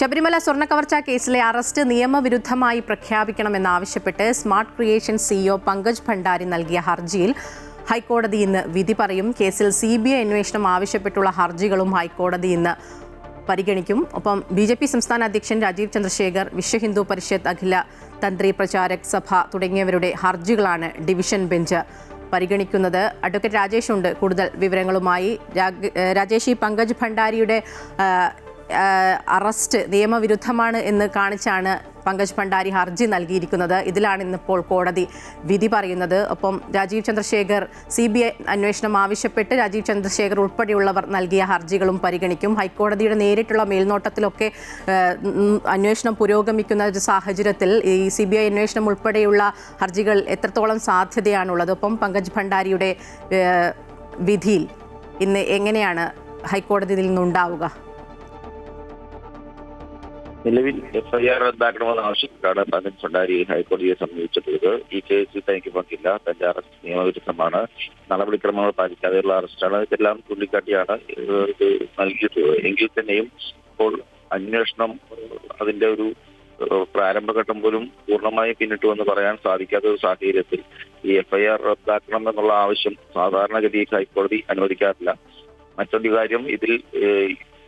ശബരിമല സ്വർണ കവർച്ച കേസിലെ അറസ്റ്റ് നിയമവിരുദ്ധമായി പ്രഖ്യാപിക്കണമെന്നാവശ്യപ്പെട്ട് smart creation CEO Pankaj Bhandari നൽകിയ ഹർജിയിൽ ഹൈക്കോടതി ഇന്ന് വിധി പറയും. കേസിൽ സി ബി ഐ അന്വേഷണം ആവശ്യപ്പെട്ടുള്ള ഹർജികളും ഹൈക്കോടതി ഇന്ന് പരിഗണിക്കും. ഒപ്പം ബി ജെ പി സംസ്ഥാന അധ്യക്ഷൻ രാജീവ് ചന്ദ്രശേഖർ വിശ്വ ഹിന്ദു പരിഷത്ത് അഖില തന്ത്രി പ്രചാരക് സഭ തുടങ്ങിയവരുടെ ഹർജികളാണ് ഡിവിഷൻ ബെഞ്ച് പരിഗണിക്കുന്നത്. അഡ്വക്കേറ്റ് രാജേഷ് ഉണ്ട്. കൂടുതൽ വിവരങ്ങളുമായി രാജേഷ് ഈ പങ്കജ് ഭണ്ഡാരിയുടെ അറസ്റ്റ് നിയമവിരുദ്ധമാണ് എന്ന് കാണിച്ചാണ് പങ്കജ് ഭണ്ഡാരി ഹർജി നൽകിയിരിക്കുന്നത്. ഇതിലാണ് ഇന്നിപ്പോൾ കോടതി വിധി പറയുന്നത്. ഒപ്പം Rajeev Chandrasekhar C B I അന്വേഷണം ആവശ്യപ്പെട്ട് രാജീവ് ചന്ദ്രശേഖർ ഉൾപ്പെടെയുള്ളവർ നൽകിയ ഹർജികളും പരിഗണിക്കും. ഹൈക്കോടതിയുടെ നേരിട്ടുള്ള മേൽനോട്ടത്തിലൊക്കെ അന്വേഷണം പുരോഗമിക്കുന്ന ഒരു സാഹചര്യത്തിൽ ഈ സി ബി ഐ അന്വേഷണം ഉൾപ്പെടെയുള്ള ഹർജികൾ എത്രത്തോളം സാധ്യതയാണുള്ളത്? ഒപ്പം പങ്കജ് ഭണ്ഡാരിയുടെ വിധിയിൽ ഇന്ന് എങ്ങനെയാണ് ഹൈക്കോടതിയിൽ നിന്നുണ്ടാവുക? നിലവിൽ എഫ്ഐആർ റദ്ദാക്കണമെന്ന് ആവശ്യപ്പെട്ടാണ് പനൻ ഭണ്ഡാരി ഹൈക്കോടതിയെ സമീപിച്ചിട്ടുള്ളത്. ഈ കേസിൽ തനിക്ക് പങ്കില്ല. തന്റെ അറസ്റ്റ് നിയമവിരുദ്ധമാണ്. നടപടിക്രമങ്ങൾ പാലിക്കാതെയുള്ള അറസ്റ്റാണ്. ഇതെല്ലാം ചൂണ്ടിക്കാട്ടിയാണ് ഇത് നൽകിയിട്ടുള്ളത് എങ്കിൽ തന്നെയും ഇപ്പോൾ അന്വേഷണം അതിന്റെ ഒരു പ്രാരംഭഘട്ടം പോലും പൂർണമായും പിന്നിട്ടു എന്ന് പറയാൻ സാധിക്കാത്ത ഒരു സാഹചര്യത്തിൽ ഈ എഫ്ഐആർ റദ്ദാക്കണം എന്നുള്ള ആവശ്യം സാധാരണഗതിയിൽ ഹൈക്കോടതി അനുവദിക്കാറില്ല. മറ്റൊരു കാര്യം ഇതിൽ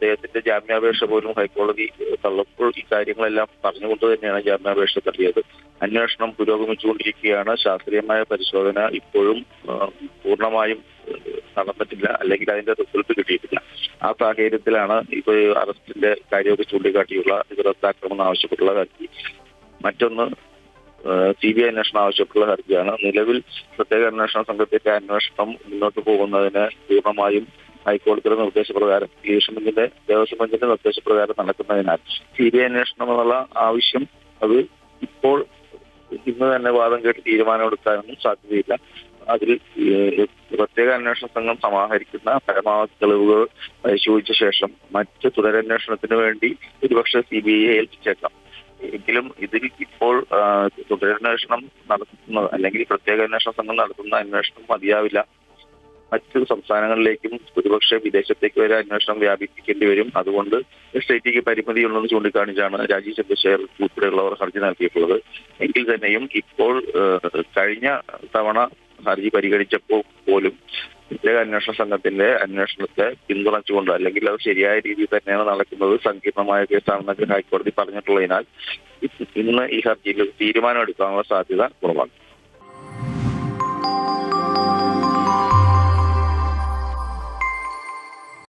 അദ്ദേഹത്തിന്റെ ജാമ്യാപേക്ഷ പോലും ഹൈക്കോടതി തള്ളപ്പോൾ ഈ കാര്യങ്ങളെല്ലാം പറഞ്ഞുകൊണ്ട് തന്നെയാണ് ജാമ്യാപേക്ഷ തള്ളിയത്. അന്വേഷണം പുരോഗമിച്ചുകൊണ്ടിരിക്കുകയാണ്. ശാസ്ത്രീയമായ പരിശോധന ഇപ്പോഴും പൂർണമായും നടന്നിട്ടില്ല. അല്ലെങ്കിൽ അതിന്റെ റിസൾട്ട് കിട്ടിയിട്ടില്ല. ആ സാഹചര്യത്തിലാണ് ഇപ്പൊ അറസ്റ്റിന്റെ കാര്യമൊക്കെ ചൂണ്ടിക്കാട്ടിയുള്ള ഇത് റദ്ദാക്കണമെന്ന് ആവശ്യപ്പെട്ടുള്ള ഹർജി. മറ്റൊന്ന് സി ബി ഐ അന്വേഷണം ആവശ്യപ്പെട്ടുള്ള ഹർജിയാണ്. നിലവിൽ പ്രത്യേക അന്വേഷണ സംഘത്തിന്റെ അന്വേഷണം മുന്നോട്ട് പോകുന്നതിന് പൂർണമായും ഹൈക്കോടതിയുടെ നിർദ്ദേശപ്രകാരം ഡിവിഷൻ ബെഞ്ചിന്റെ ദേവസ്വം ബെഞ്ചിന്റെ നിർദ്ദേശപ്രകാരം നടക്കുന്നതിനാൽ സി ബി ഐ അന്വേഷണം എന്നുള്ള ആവശ്യം അത് ഇപ്പോൾ ഇന്ന് തന്നെ വാദം കേട്ട് തീരുമാനമെടുക്കാനൊന്നും സാധ്യതയില്ല. അതിൽ പ്രത്യേക അന്വേഷണ സംഘം സമാഹരിക്കുന്ന പരമാവധി തെളിവുകൾ പരിശോധിച്ച ശേഷം മറ്റ് തുടരന്വേഷണത്തിന് വേണ്ടി ഒരുപക്ഷെ സി ബി ഐയെ ഏൽപ്പിച്ചേക്കാം. എങ്കിലും ഇതിൽ ഇപ്പോൾ തുടരന്വേഷണം നടത്തുന്നത് അല്ലെങ്കിൽ പ്രത്യേക അന്വേഷണ സംഘം നടത്തുന്ന അന്വേഷണം മതിയാവില്ല. മറ്റു സംസ്ഥാനങ്ങളിലേക്കും ഒരുപക്ഷെ വിദേശത്തേക്ക് വരെ അന്വേഷണം വ്യാപിപ്പിക്കേണ്ടി വരും. അതുകൊണ്ട് സ്റ്റേറ്റിക്ക് പരിമിതിയുള്ളതെന്ന് ചൂണ്ടിക്കാണിച്ചാണ് രാജീവ് ചന്ദ്രശേഖർ ഉൾപ്പെടെയുള്ളവർ ഹർജി നൽകിയിട്ടുള്ളത്. എങ്കിൽ തന്നെയും ഇപ്പോൾ കഴിഞ്ഞ തവണ ഹർജി പരിഗണിച്ചപ്പോൾ പോലും പ്രത്യേക അന്വേഷണ സംഘത്തിന്റെ അന്വേഷണത്തെ പിന്തുണച്ചുകൊണ്ട് അല്ലെങ്കിൽ അത് ശരിയായ രീതിയിൽ തന്നെയാണ് നടക്കുന്നത് സങ്കീർണമായ കേസാണെന്നൊക്കെ ഹൈക്കോടതി പറഞ്ഞിട്ടുള്ളതിനാൽ ഇന്ന് ഈ ഹർജിയിൽ തീരുമാനം എടുക്കാനുള്ള സാധ്യത കുറവാണ്.